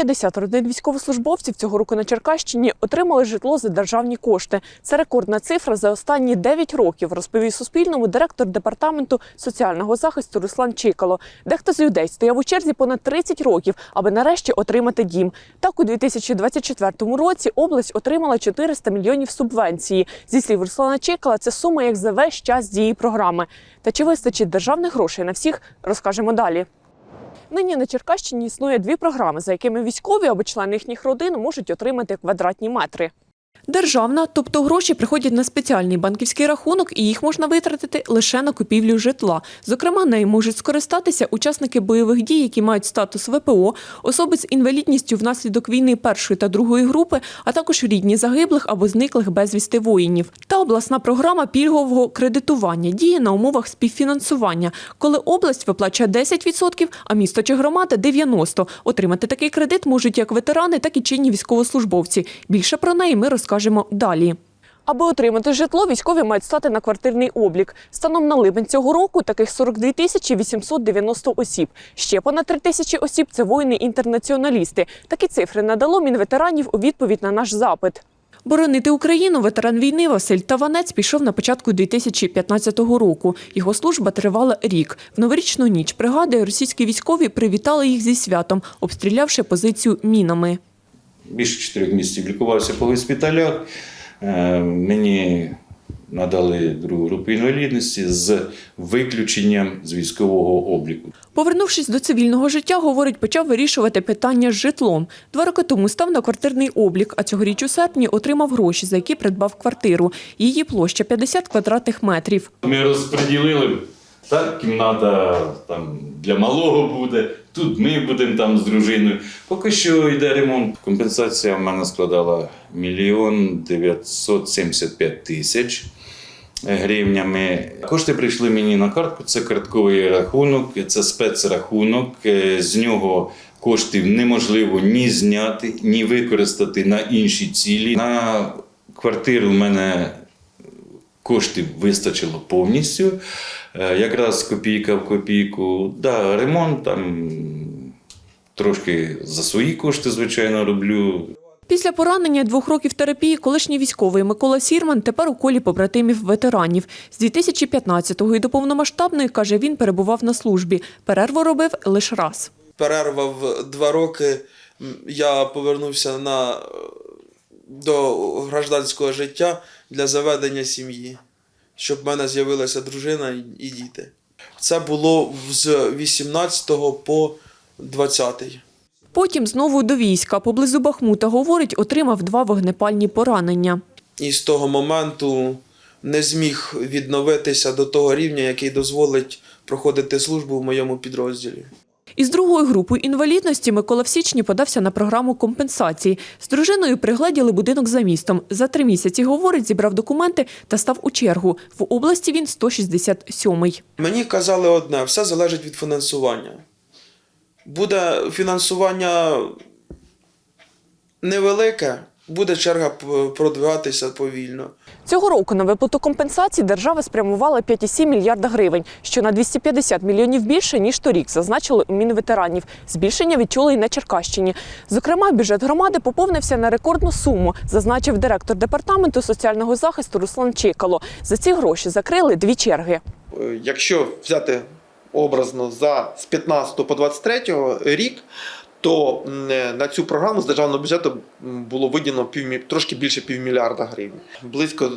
150 родин військовослужбовців цього року на Черкащині отримали житло за державні кошти. Це рекордна цифра за останні 9 років, розповів Суспільному директор департаменту соціального захисту Руслан Чикало. Дехто з людей стояв у черзі понад 30 років, аби нарешті отримати дім. Так, у 2024 році область отримала 400 мільйонів субвенції. Зі слів Руслана Чикала, це сума як за весь час дії програми. Та чи вистачить державних грошей на всіх, розкажемо далі. Нині на Черкащині існує дві програми, за якими військові або члени їхніх родин можуть отримати квадратні метри. Державна, тобто гроші приходять на спеціальний банківський рахунок, і їх можна витратити лише на купівлю житла. Зокрема, нею можуть скористатися учасники бойових дій, які мають статус ВПО, особи з інвалідністю внаслідок війни першої та другої групи, а також рідні загиблих або зниклих безвісти воїнів. Та обласна програма пільгового кредитування діє на умовах співфінансування, коли область виплачує 10%, а місто чи громада 90%. Отримати такий кредит можуть як ветерани, так і чинні військовослужбовці. Більше про неї ми розкажемо далі. Аби отримати житло, військові мають стати на квартирний облік. Станом на липень цього року таких 42 тисячі 890 осіб. Ще понад 3 тисячі осіб – це воїни-інтернаціоналісти. Такі цифри надало Мінветеранів у відповідь на наш запит. Боронити Україну ветеран війни Василь Таванець пішов на початку 2015 року. Його служба тривала рік. В новорічну ніч пригадує, російські військові привітали їх зі святом, обстрілявши позицію мінами. Більше чотирьох місяців лікувався по госпіталях. Е, Мені надали другу групу інвалідності з виключенням з військового обліку. Повернувшись до цивільного життя, говорить, почав вирішувати питання з житлом. Два роки тому став на квартирний облік, а цьогоріч у серпні отримав гроші, за які придбав квартиру. Її площа 50 квадратних метрів. Ми розподілили. Так, кімната там для малого буде, тут ми будемо там з дружиною. Поки що йде ремонт. Компенсація в мене складала мільйон 975 тисяч гривнями. Кошти прийшли мені на картку. Це картковий рахунок, це спецрахунок. Е, З нього коштів неможливо ні зняти, ні використати на інші цілі. На квартиру в мене коштів вистачило повністю. Е, Якраз копійка в копійку. Да, ремонт там трошки за свої кошти, звичайно, роблю. Після поранення двох років терапії колишній військовий Микола Сірман тепер у колі побратимів ветеранів. З 2015-го і до повномасштабної, каже, він перебував на службі. Перерву робив лише раз. перерва в два роки. Я повернувся на, е, до гражданського життя для заведення сім'ї, щоб в мене з'явилася дружина і- діти. Це було з 18 по 20. Потім знову до війська. Поблизу Бахмута, говорить, отримав два вогнепальні поранення. І з того моменту не зміг відновитися до того рівня, який дозволить проходити службу в моєму підрозділі. Із другою групою інвалідності Микола в січні подався на програму компенсації. З дружиною пригледіли будинок за містом. За три місяці, говорить, зібрав документи та став у чергу. В області він 167-й. Мені казали одне: все залежить від фінансування. Буде фінансування невелике, буде черга продвигатися повільно. Цього року на виплату компенсації держава спрямувала 5,7 мільярда гривень, що на 250 мільйонів більше, ніж торік, зазначили у Мінветеранів. Збільшення відчули і на Черкащині. Зокрема, бюджет громади поповнився на рекордну суму, зазначив директор департаменту соціального захисту Руслан Чекало. За ці гроші закрили дві черги. Е, Якщо взяти образно за з 15 по 23 рік, то е, на цю програму з державного бюджету було виділено півмі... трошки більше півмільярда гривень. Близько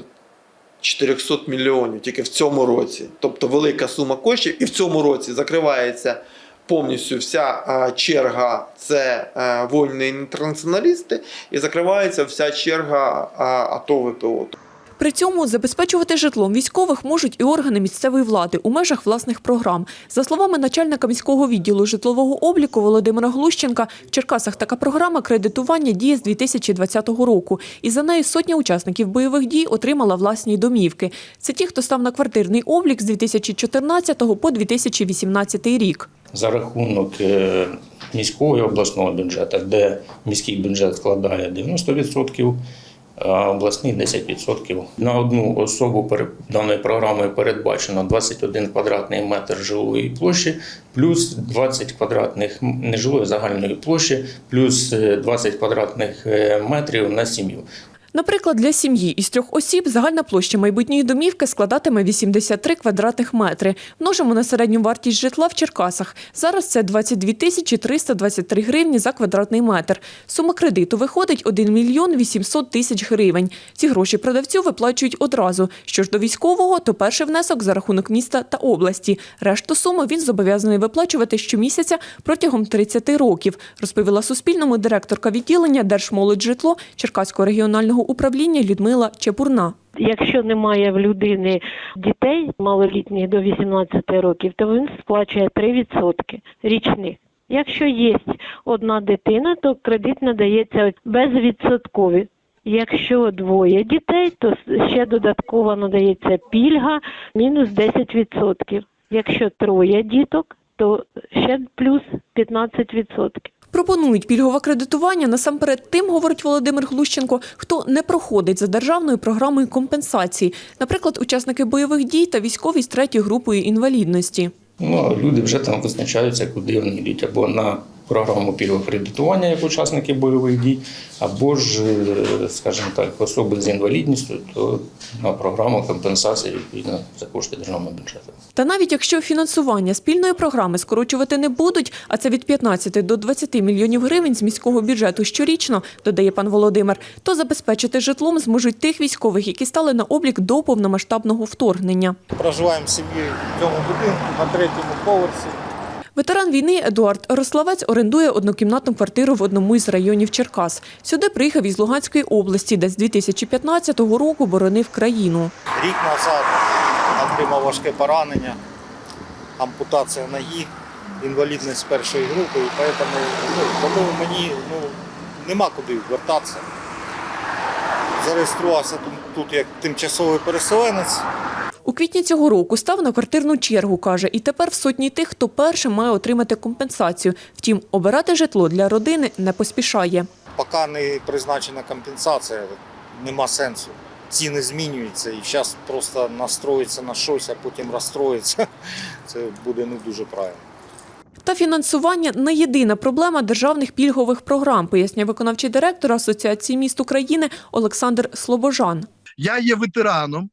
400 мільйонів тільки в цьому році. Тобто велика сума коштів, і в цьому році закривається повністю вся черга це е, воїни-інтернаціоналісти, і закривається вся черга АТО ВПО. При цьому забезпечувати житлом військових можуть і органи місцевої влади у межах власних програм. За словами начальника міського відділу житлового обліку Володимира Глущенка, в Черкасах така програма кредитування діє з 2020 року. І за нею сотня учасників бойових дій отримала власні домівки. Це ті, хто став на квартирний облік з 2014 по 2018 рік. за рахунок е, міського і обласного бюджету, де міський бюджет складає 90%, а обласний 10%. На одну особу перед даною програмою передбачено 21 квадратний метр жилої площі, плюс 20 квадратних нежилої загальної площі, плюс е, 20 квадратних е, метрів на сім'ю. Наприклад, для сім'ї із трьох осіб загальна площа майбутньої домівки складатиме 83 квадратних метри. Множимо на середню вартість житла в Черкасах. Зараз це 22 тисячі 323 гривні за квадратний метр. Сума кредиту виходить 1 мільйон 800 тисяч гривень. Ці гроші продавцю виплачують одразу. Що ж до військового, то перший внесок за рахунок міста та області. Решту суми він зобов'язаний виплачувати щомісяця протягом 30 років, розповіла Суспільному директорка відділення Держмолоджитло Черкаського регіонального управління Людмила Чепурна. Якщо немає в людини дітей малолітніх до 18 років, то він сплачує 3% річних. Якщо є одна дитина, то кредит надається безвідсоткові. Якщо двоє дітей, то ще додатково надається пільга мінус 10%. Якщо троє діток, то ще плюс 15%. Пропонують пільгове кредитування насамперед тим, говорить Володимир Глущенко, хто не проходить за державною програмою компенсації, наприклад, учасники бойових дій та військові з третьою групою інвалідності. Ну, люди вже там визначаються, куди вони йдуть, або на програму пільгового кредитування, як учасники бойових дій, або ж, е, скажімо так, особи з інвалідністю, то на програму компенсації відповідно за кошти державного бюджету. Та навіть якщо фінансування спільної програми скорочувати не будуть, а це від 15 до 20 мільйонів гривень з міського бюджету щорічно, додає пан Володимир, то забезпечити житлом зможуть тих військових, які стали на облік до повномасштабного вторгнення. Проживаємо сім'єю в цьому будинку на третьому поверсі. Ветеран війни Едуард Рославець орендує однокімнатну квартиру в одному із районів Черкас. Сюди приїхав із Луганської області, де з 2015 року боронив країну. Рік назад отримав важке поранення, ампутація ноги, інвалідність першої групи, і ну, тому мені ну, нема куди вертатися. Зареєструвався тут як тимчасовий переселенець. У квітні цього року став на квартирну чергу, каже, і тепер в сотні тих, хто першим має отримати компенсацію. Втім, обирати житло для родини не поспішає. Поки не призначена компенсація, нема сенсу. Ціни змінюються і зараз просто настроїться на щось, а потім розстроїться. Це буде не дуже правильно. Та фінансування не єдина проблема державних пільгових програм, пояснює виконавчий директор Асоціації міст України Олександр Слобожан. я є ветераном,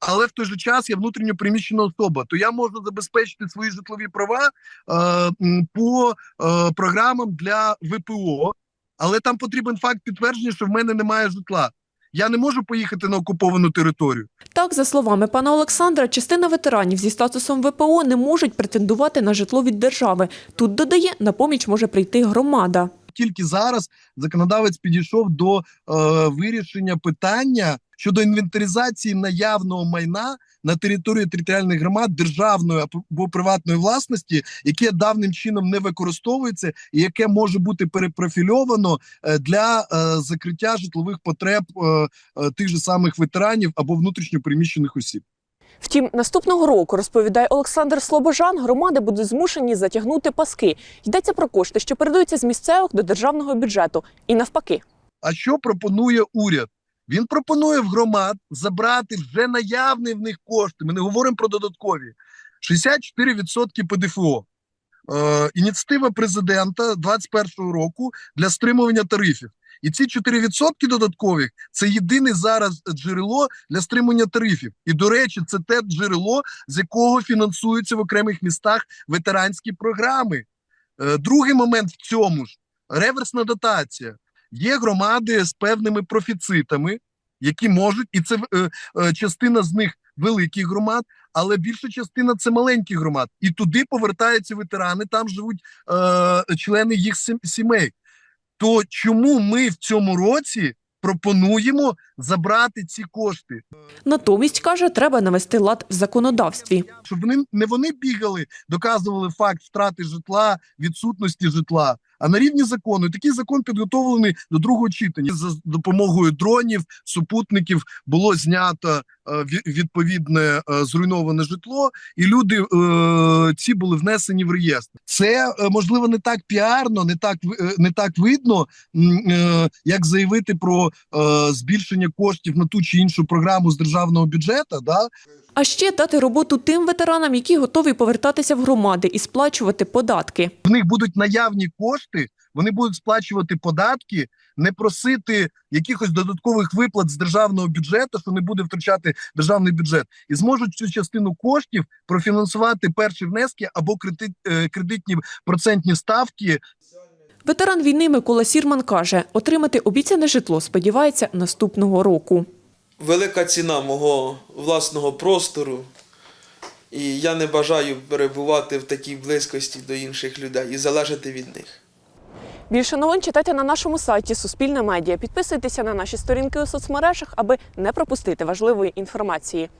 але в той же час я внутрішньо переміщена особа, то я можу забезпечити свої житлові права е, по е, програмам для ВПО, але там потрібен факт підтвердження, що в мене немає житла. Я не можу поїхати на окуповану територію. Так, за словами пана Олександра, частина ветеранів зі статусом ВПО не можуть претендувати на житло від держави. Тут додає, на поміч може прийти громада. Тільки зараз законодавець підійшов до е, вирішення питання щодо інвентаризації наявного майна на території територіальних громад державної або приватної власності, яке давним чином не використовується, і яке може бути перепрофільовано е, для е, закриття житлових потреб е, тих же самих ветеранів або внутрішньо переміщених осіб. Втім, наступного року, розповідає Олександр Слобожан, громади будуть змушені затягнути паски. Йдеться про кошти, що передаються з місцевих до державного бюджету. І навпаки. А що пропонує уряд? Він пропонує в громад забрати вже наявні в них кошти. Ми не говоримо про додаткові 64% ПДФО. Е, ініціатива президента 2021 року для стримування тарифів. І ці 4% додаткових це єдине зараз джерело для стримування тарифів. І до речі, це те джерело, з якого фінансуються в окремих містах ветеранські програми. Е, другий момент в цьому ж реверсна дотація. Є громади з певними профіцитами, які можуть, і це е, е, частина з них великих громад, але більша частина це маленькі громад. І туди повертаються ветерани, там живуть е, члени їх сімей. То чому ми в цьому році пропонуємо забрати ці кошти? Натомість каже, треба навести лад в законодавстві. Щоб вони не вони бігали, доказували факт втрати житла, відсутності житла, а на рівні закону. І такий закон підготовлений до другого читання. За допомогою дронів, супутників було знято відповідне е, зруйноване житло, і люди е, ці були внесені в реєстр. Це е, можливо не так піарно, не так е, не так видно, е, як заявити про е, збільшення коштів на ту чи іншу програму з державного бюджету. Да? А ще дати роботу тим ветеранам, які готові повертатися в громади і сплачувати податки. в них будуть наявні кошти, вони будуть сплачувати податки, не просити якихось додаткових виплат з державного бюджету, що не буде втрачати державний бюджет, і зможуть цю частину коштів профінансувати перші внески або кредит, е, кредитні процентні ставки Ветеран війни Микола Сірман каже, отримати обіцяне житло сподівається наступного року. велика ціна мого власного простору, і я не бажаю перебувати в такій близькості до інших людей і залежати від них. Більше новин читайте на нашому сайті Суспільне медіа. Підписуйтеся на наші сторінки у соцмережах, аби не пропустити важливої інформації.